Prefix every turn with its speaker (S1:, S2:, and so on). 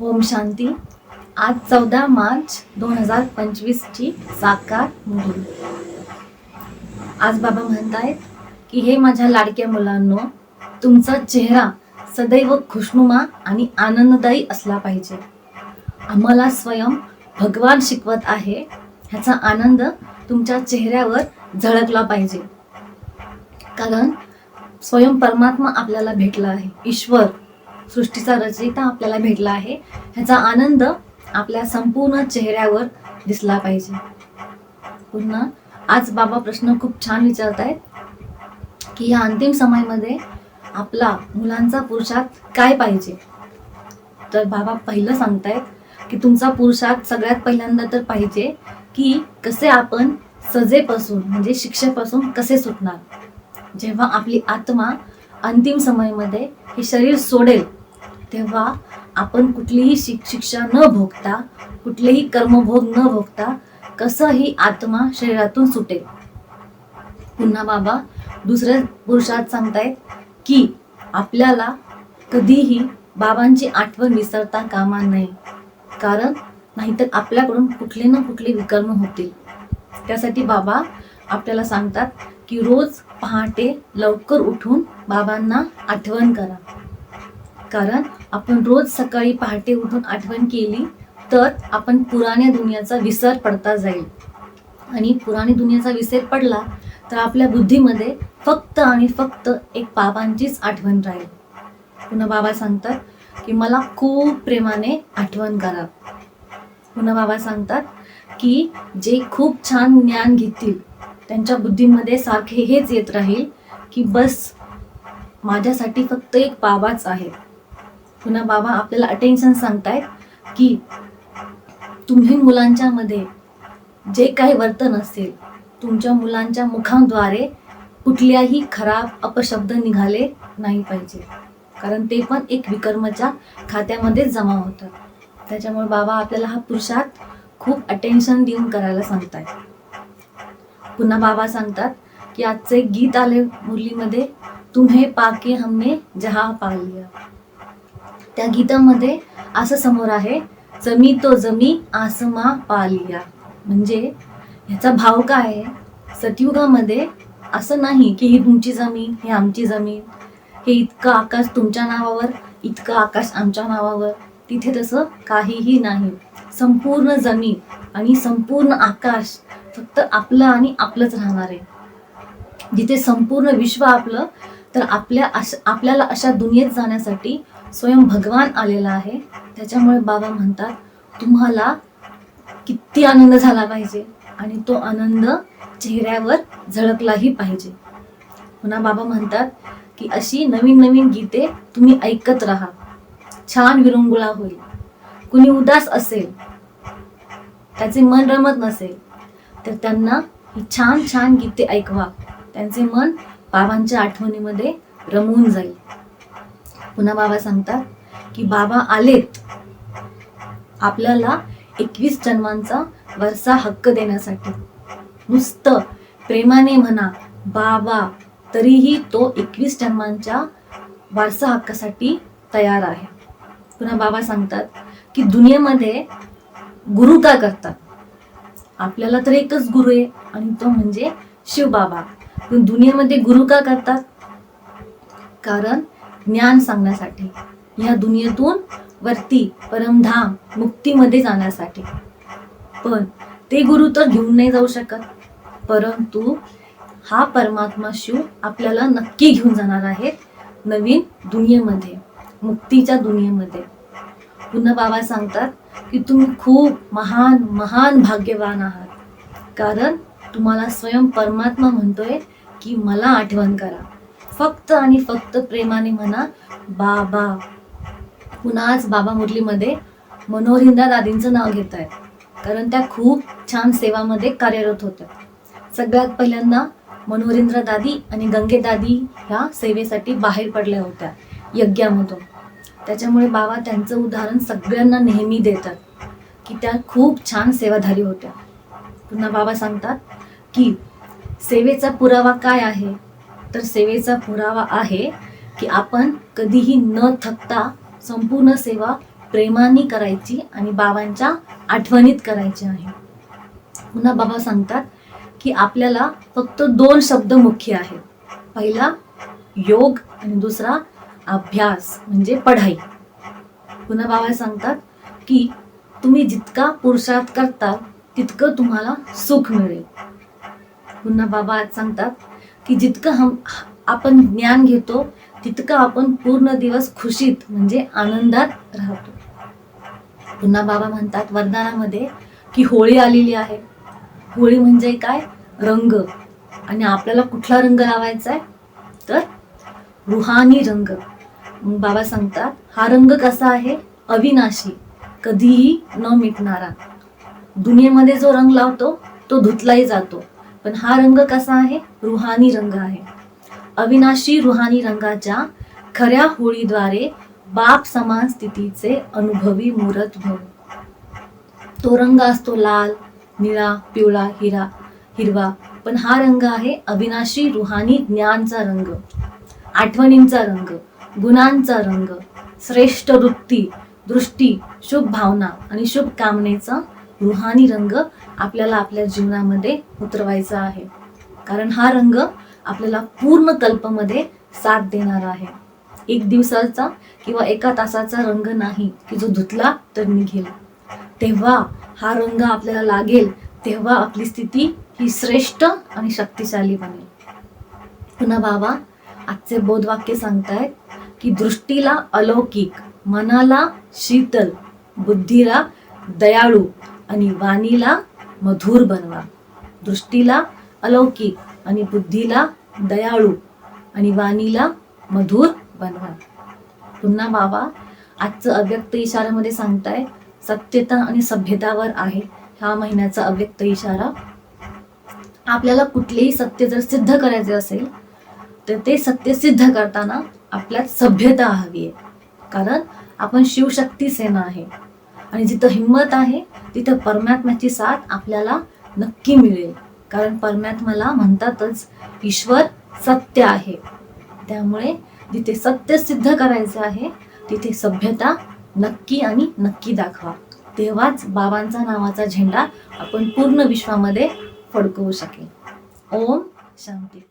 S1: ओम शांती. आज चौदा मार्च दोन हजार पंचवीसची साकार मोहीम आज बाबा म्हणतायत की हे माझ्या लाडक्या मुलांनो तुमचा चेहरा सदैव खुशनुमा आणि आनंददायी असला पाहिजे. आम्हाला स्वयं भगवान शिकवत आहे ह्याचा आनंद तुमच्या चेहऱ्यावर झळकला पाहिजे. कारण स्वयं परमात्मा आपल्याला भेटला आहे. ईश्वर सृष्टीचा रचयिता आपल्याला भेटला आहे. ह्याचा आनंद आपल्या संपूर्ण चेहऱ्यावर दिसला पाहिजे. पुन्हा आज बाबा प्रश्न खूप छान विचारत आहेत की या अंतिम समयामध्ये आपला मुलांचा पुरुषार्थ काय पाहिजे? तर बाबा पहिलं सांगतायत की तुमचा पुरुषार्थ सगळ्यात पहिल्यांदा तर पाहिजे की कसे आपण सजेपासून म्हणजे शिक्षेपासून कसे सुटणार? जेव्हा आपली आत्मा अंतिम समयमध्ये हे शरीर सोडेल तेव्हा आपण कुठलीही शिक शिक्षा न भोगता कुठलेही कर्मभोग न भोगता कसं ही आत्मा शरीरातून सुटेल. पुन्हा बाबा दुसऱ्या पुरुषात सांगतायत की आपल्याला कधीही बाबांची आठवण विसरता कामा नये. कारण नाहीतर आपल्याकडून कुठले ना कुठले विकर्म होतील. त्यासाठी बाबा आपल्याला सांगतात की रोज पहाटे लवकर उठून बाबांना आठवण करा. कारण आपण रोज सकाळी पहाटे उठून आठवण केली तर आपण पुराण्या दुनियाचा विसर पडता जाईल. आणि पुराणी दुनियाचा विसर पडला तर आपल्या बुद्धीमध्ये फक्त आणि फक्त एक बाबांचीच आठवण राहील. पुन्हा बाबा सांगतात की मला खूप प्रेमाने आठवण करा. पुन्हा बाबा सांगतात की जे खूप छान ज्ञान घेतील त्यांच्या बुद्धीमध्ये सारखे हेच येत राहील की बस माझ्यासाठी फक्त एक बाबाच आहे. पुन्हा बाबा आपल्याला अटेन्शन सांगतायत की तुम्ही मुलांच्या मध्ये जे काही वर्तन असेल तुमच्या मुलांच्या मुखांद्वारे कुठल्याही खराब अपशब्द निघाले नाही पाहिजे. कारण ते पण एक विकर्मच्या खात्यामध्येच जमा होतं त्याच्यामुळे बाबा आपल्याला हा पुरुषार्थ खूप अटेन्शन देऊन करायला सांगतायत. पुन्हा बाबा सांगतात की आजचे गीत आले मुरलीमध्ये तुम्हे पाके हमने जहा पा लिया. त्या गीतामध्ये असं समोर आहे जमी तो जमी आसमा पालिया. म्हणजे ह्याचा भाव काय आहे? सतयुगामध्ये असं नाही की ही तुमची जमीन ही आमची जमीन हे इतकं आकाश तुमच्या नावावर इतकं आकाश आमच्या नावावर. तिथे तसं काहीही नाही. संपूर्ण जमीन आणि संपूर्ण आकाश फक्त आपलं आणि आपलंच राहणार आहे. जिथे संपूर्ण विश्व आपलं तर आपल्या अश आपल्याला अशा दुनियेत जाण्यासाठी स्वयं भगवान आलेला आहे. त्याच्यामुळे बाबा म्हणतात तुम्हाला किती आनंद झाला पाहिजे आणि तो आनंद चेहऱ्यावर झळकलाही पाहिजे. पुन्हा बाबा म्हणतात की अशी नवीन नवीन गीते तुम्ही ऐकत राहा. छान विरंगुळा होईल. कुणी उदास असेल त्याचे मन रमत नसेल तर त्यांना ही छान छान गीते ऐकवा. त्यांचे मन बाबांच्या आठवणीमध्ये रमून जाईल. पुन्हा बाबा सांगतात की बाबा आलेत. आपल्याला एकवीस जन्मांचा वरसा हक्क देण्यासाठी. नुसतं प्रेमाने म्हणा बाबा तरीही तो एकवीस जन्मांच्या वारसा हक्कासाठी तयार आहे. पुन्हा बाबा सांगतात की दुनियेमध्ये गुरु का करतात? आपल्याला तर एकच गुरु आहे आणि तो म्हणजे शिवबाबा. पण दुनियेमध्ये गुरु का करतात? कारण ज्ञान सांगण्यासाठी या दुनियेतून वरती परमधाम मुक्तीमध्ये जाण्यासाठी. पण ते गुरु तर घेऊन नाही जाऊ शकत. परंतु हा परमात्मा शिव आपल्याला नक्की घेऊन जाणार आहेत नवीन दुनियेमध्ये मुक्तीच्या दुनियेमध्ये. पुन्हा बाबा सांगतात की तुम्ही खूप महान महान भाग्यवान आहात. कारण तुम्हाला स्वयं परमात्मा म्हणतोय की मला आठवण करा. फक्त आणि फक्त प्रेमाने म्हणा बाबा. पुन्हा आज बाबा मुरलीमध्ये मनोहरिंदा दादींचं नाव घेत आहेत कारण त्या खूप छान सेवामध्ये कार्यरत होत्या. सगळ्यात पहिल्यांदा मनोहरिंद्र दादी आणि गंगे दादी ह्या सेवेसाठी बाहेर पडल्या होत्या यज्ञामधून. त्याच्यामुळे बाबा त्यांचं उदाहरण सगळ्यांना नेहमी देतात की त्या खूप छान सेवाधारी होत्या. पुन्हा बाबा सांगतात की सेवेचा पुरावा काय आहे? तर सेवेचा पुरावा आहे की आपण कधीही न थकता संपूर्ण सेवा प्रेमाने करायची आणि बाबांच्या आठवणीत करायची आहे. पुन्हा बाबा सांगतात की आपल्याला फक्त दोन शब्द मुख्य आहेत. पहिला योग आणि दुसरा अभ्यास म्हणजे पढाई. पुन्हा बाबा सांगतात की तुम्ही जितका पुरुषार्थ करता तितकं तुम्हाला सुख मिळेल. पुन्हा बाबा सांगतात की जितकं हम आपण ज्ञान घेतो तितकं आपण पूर्ण दिवस खुशीत म्हणजे आनंदात राहतो. पुन्हा बाबा म्हणतात वरदानामध्ये की होळी आलेली आहे. होळी म्हणजे काय? रंग. आणि आपल्याला कुठला रंग लावायचा आहे तर रुहानी रंग. बाबा सांगतात हा रंग कसा आहे? अविनाशी. कधीही न मिटणारा. दुनियेमध्ये जो रंग लावतो तो धुतलाही जातो. पण हा रंग कसा आहे? रुहानी रंग आहे. अविनाशी रुहानी रंगाच्या खऱ्या होळीद्वारे बाप समान स्थितीचे अनुभवी मूर्त भव. तो रंग असतो लाल निळा पिवळा हिरा हिरवा. पण हा रंग आहे अविनाशी रुहानी ज्ञानचा रंग आठवणींचा रंग गुणांचा रंग श्रेष्ठ वृत्ती दृष्टी शुभ भावना आणि शुभ कामनेचा रुहानी रंग आपल्याला आपल्या जीवनामध्ये उतरवायचा आहे. कारण हा रंग आपल्याला पूर्ण कल्पमध्ये साथ देणार आहे. एक दिवसाचा किंवा एका तासाचा रंग नाही की जो धुतला तर निघेल. तेव्हा हा रंग आपल्याला लागेल तेव्हा आपली स्थिती ही श्रेष्ठ आणि शक्तिशाली बनेल. पुन्हा बाबा आजचे बोधवाक्य सांगतायत की दृष्टीला अलौकिक मनाला शीतल बुद्धीला दयाळू आणि वाणीला मधुर बनवा. दृष्टीला अलौकिक आणि बुद्धीला दयाळू आणि वाणीला मधुर बनवा. पुन्हा बाबा आजचं अव्यक्त इशाऱ्यामध्ये सांगताय सत्यता आणि सभ्यतावर आहे. ह्या महिन्याचा अव्यक्त इशारा. आपल्याला कुठलेही सत्य जर सिद्ध करायचे असेल तर ते सत्य सिद्ध करताना आपल्यात सभ्यता हवी आहे. कारण आपण शिवशक्ती सेना आहे. आणि जिथं हिंमत आहे तिथं परमात्म्याची साथ आपल्याला नक्की मिळेल. कारण परमात्माला म्हणतातच ईश्वर सत्य आहे. त्यामुळे जिथे सत्य सिद्ध करायचं आहे तिथे सभ्यता नक्की आणि नक्की दाखवा. तेव्हाच बाबांचा नावाचा झेंडा आपण पूर्ण विश्वामध्ये फडकवू शकेल. ओम शांती.